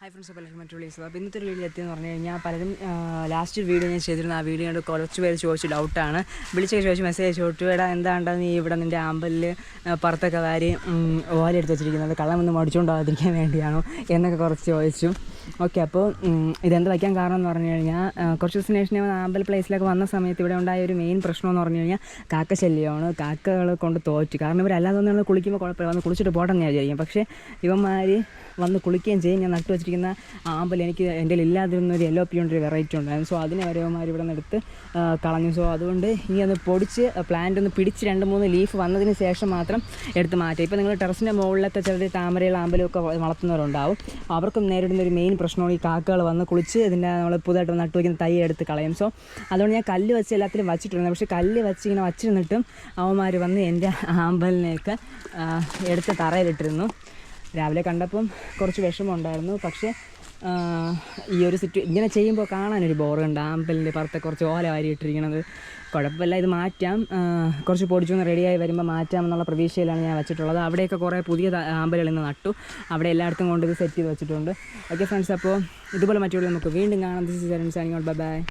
Hi friends അപ്പോൾ എല്ലാവർക്കും മറ്റുള്ള അപ്പോൾ ഇന്നത്തെ ഒരു വീഡിയോ എത്തിയെന്ന് പറഞ്ഞു കഴിഞ്ഞാൽ പലരും ലാസ്റ്റ് വീഡിയോ ഞാൻ ചെയ്തിരുന്ന. ആ വീഡിയോ കൊണ്ട് കുറച്ച് പേര് ചോദിച്ചു ഡൗട്ടാണ്. വിളിച്ചൊക്കെ ചോദിച്ചു മെസ്സേജ് ചോദിച്ചു. എടാ എന്താണ്ടാ നീ ഇവിടെ നിന്റെ ആമ്പലിൽ പുറത്തൊക്കെ വാരി ഓല എടുത്ത് വെച്ചിരിക്കുന്നത്? കള്ളം ഒന്ന് മടിച്ചുകൊണ്ടാകാതിരിക്കാൻ വേണ്ടിയാണോ? എന്നൊക്കെ കുറച്ച് ചോദിച്ചു. ഓക്കെ അപ്പോൾ ഇതെന്ത് വയ്ക്കാൻ കാരണം എന്ന് പറഞ്ഞു കഴിഞ്ഞാൽ കുറച്ച് ദിവസത്തിന് ശേഷം ആമ്പൽ പ്ലേസിലൊക്കെ വന്ന സമയത്ത് ഇവിടെ ഉണ്ടായ ഒരു മെയിൻ പ്രശ്നം എന്ന് പറഞ്ഞു കഴിഞ്ഞാൽ കാക്ക ശല്യമാണ്. കാക്കകൾ കൊണ്ട് തോറ്റു. കാരണം ഇവരല്ലാതെ നമ്മൾ കുളിക്കുമ്പോൾ കുഴപ്പമില്ല. വന്ന് കുളിച്ചിട്ട് പോട്ടെന്ന് വിചാരിക്കും. പക്ഷേ ഇവന്മാർ വന്ന് കുളിക്കുകയും ചെയ്യും. ഞാൻ നട്ടു വെച്ചിരിക്കുന്ന ആമ്പൽ എനിക്ക് എന്റെ ഇല്ലാതിരുന്ന ഒരു എല്ലോ പി കൊണ്ട് ഒരു വെറൈറ്റി ഉണ്ടായിരുന്നു. സോ അതിനെ വരവന്മാർ ഇവിടെ നിന്ന് എടുത്ത് കളഞ്ഞു. സോ അതുകൊണ്ട് ഇനി ഒന്ന് പൊടിച്ച് പ്ലാന്റ് ഒന്ന് പിടിച്ച് രണ്ട് മൂന്ന് ലീഫ് വന്നതിന് ശേഷം മാത്രം എടുത്ത് മാറ്റുക. ഇപ്പോൾ നിങ്ങൾ ടെറസിന്റെ മുകളിലത്തെ ചെറിയ താമരയിൽ ആമ്പലും ഒക്കെ വളർത്തുന്നവരുണ്ടാവും. അവർക്കും നേരിടുന്ന ഒരു മെയിൻ പ്രശ്നമാണ് ഈ കാക്കകൾ വന്ന് കുളിച്ച് ഇതിന്റെ നമ്മൾ പുതുതായിട്ട് നട്ടു വയ്ക്കുന്ന തൈ എടുത്ത് കളയും. സോ അതുകൊണ്ട് ഞാൻ കല്ല് വെച്ച് എല്ലാത്തിലും വച്ചിട്ടുണ്ട് പക്ഷേ കല്ല് വെച്ച് ഇങ്ങനെ വച്ചിരുന്നിട്ടും അവന്മാർ വന്ന് എന്റെ ആമ്പലിനെയൊക്കെ എടുത്ത് തറയിലിട്ടിരുന്നു രാവിലെ കണ്ടപ്പം കുറച്ച് വിഷമമുണ്ടായിരുന്നു. പക്ഷേ ഈ ഒരു സിറ്റു ഇങ്ങനെ ചെയ്യുമ്പോൾ കാണാനൊരു ബോറുണ്ട്. ആമ്പലിന്റെ പുറത്തെ കുറച്ച് ഓല വാരി ഇട്ടിരിക്കണത് കുഴപ്പമില്ല ഇത് മാറ്റാം. കുറച്ച് പൊടിച്ചൊന്ന് റെഡിയായി വരുമ്പോൾ മാറ്റാം എന്നുള്ള പ്രതീക്ഷയിലാണ് ഞാൻ വെച്ചിട്ടുള്ളത്. അവിടെയൊക്കെ കുറേ പുതിയ ആമ്പലുകൾ ഇന്ന് നട്ടു. അവിടെ എല്ലായിടത്തും കൊണ്ട് ഇത് സെറ്റ് ചെയ്ത് വെച്ചിട്ടുണ്ട്. ഓക്കെ ഫ്രണ്ട്സ് അപ്പോൾ ഇതുപോലെ മറ്റുള്ള നമുക്ക് വീണ്ടും കാണാം. This is bye bye